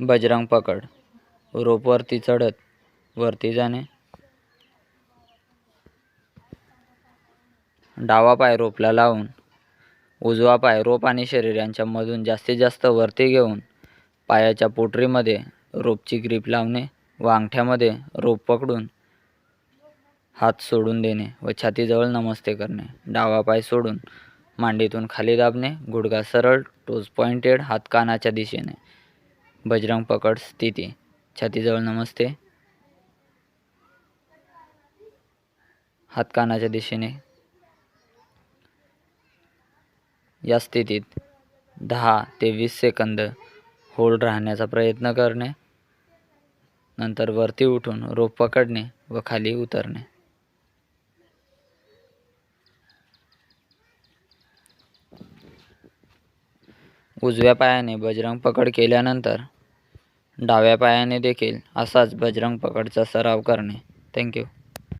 बजरंग पकड. रोपवरती चढत वरती जाणे. डावा पाय रोपला लावून उजवा पाय रोप आणि शरीर यांच्यामधून जास्तीत जास्त वरती घेऊन पायाच्या पोटरीमध्ये रोपची ग्रीप लावणे व अंगठ्यामध्ये रोप पकडून हात सोडून देणे व छातीजवळ नमस्ते करणे. डावा पाय सोडून मांडीतून खाली दाबणे गुडघा सरळ टोज पॉइंटेड हात कानाच्या दिशेने. बजरंग पकड स्थिती. छातीजवळ नमस्ते. हात कानाच्या दिशेने. या स्थितीत दहा ते वीस सेकंद होल्ड राहण्याचा प्रयत्न करणे. नंतर वरती उठून रोप पकडणे व खाली उतरणे. उजव्या पायाने बजरंग पकड केल्यानंतर डाव्या पायाने देखील असाच बजरंग पकडचा सराव करणे. थँक्यू